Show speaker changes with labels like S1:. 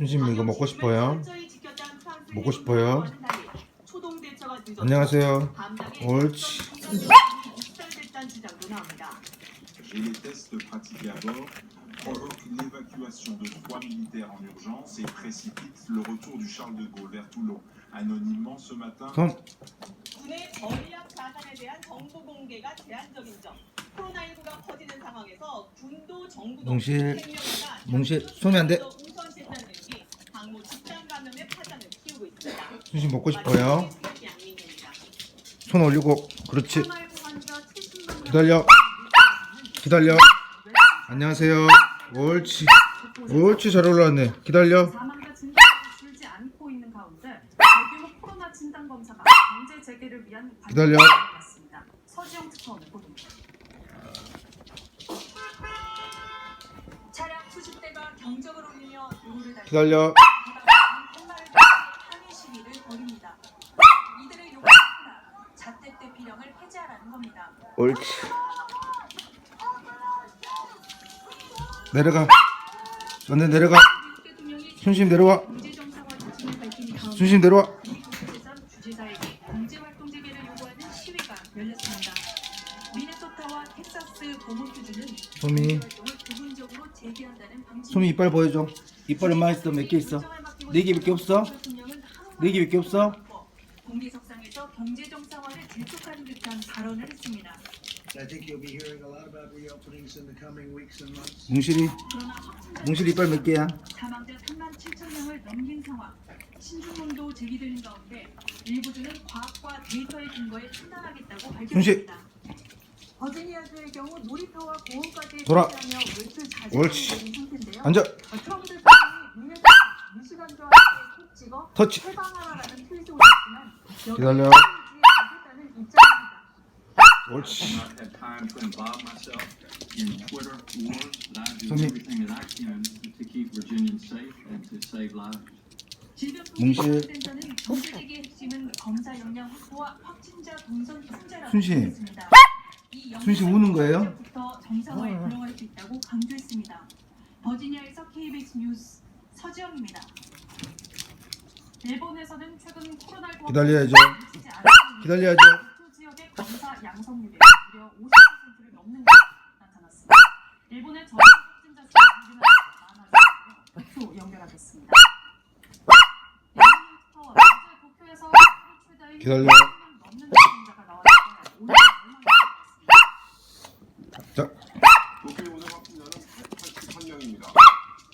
S1: 순심 이거 먹고 싶어요. 먹고 싶어요. 안녕하세요. 옳지.
S2: Et les tests pratiqués à bord provoquent l'évacuation de trois militaires en urgence et précipitent le retour du Charles de Gaulle vers Toulon. Anonymement ce matin,
S1: 손
S3: 군의 전략 자산에 대한 정보 공개가 제한적인 점. 코로나19가 퍼지는 상황에서 군도 정부도
S1: 몽실, 몽실, 손이 안 돼.
S3: 우선 실천 등이 방무 집단 감염의 파장을 키우고 있습니다.
S1: 순심 먹고 싶어요. 손 올리고 그렇지.
S3: 코로나19 환자 70만 명
S1: 기다려. 기다려. 안녕하세요. 옳지. 옳지 잘 올라왔네. 기다려.
S4: 사망자 진단이 줄지 않고 있는 가운데 대규모 코로나 진단 검사가 경제 재개를 위한
S1: 기다려.
S4: 서지영 특파원의 보도입니다.
S3: 차량 수십 대가 경적을 울리며 도로를 달리고
S1: 기다려.
S3: 팻말을 들고 항의 시위를 벌입니다. 이들의 요구는 하나, 비령을 폐지하라는 겁니다.
S1: 옳지. 내려가. 너네 내려가.
S4: 대통령이
S1: 순심 내려와. 순심 내려와.
S4: 버몬트주는
S1: 소미. 소미 이빨 보여줘. 이빨 얼마 있어? 몇 개 있어? 네 개밖에 없어? 네 개밖에 없어?
S4: 공개석 상에서 경제 정상화를 재촉하는 듯한 발언을 했습니다.
S5: I think you'll be hearing a lot about reopenings in the coming weeks and months.
S1: 몽실이
S4: 그러나 확진자
S1: 몽실 이빨 몇 개야?
S4: 사망자 3만 7천 명을 넘긴 상황. 신중론도 제기되는 가운데 일부 주는 과학과 데이터의 근거에 판단하겠다고. 밝혔습니다.
S3: 버지니아주의 경우 놀이터와 공원까지
S1: 돌아.
S3: 설치하며 외출 자제를
S1: 옳지.
S3: 내린 상태인데요.
S1: 앉아.
S3: 트럼프 대통령이 문제는 미시간주와 함께 콕 찍어
S1: 터치. 기다려. 옳지. 순실.
S4: 했습니다. 이
S1: 순실 우는 거예요?
S4: 버지니아에서 KBS 뉴스 서지영입니다. 일본에서는 최근 코로나19
S1: 기다려야죠. 기다려야죠. 기다려. 자.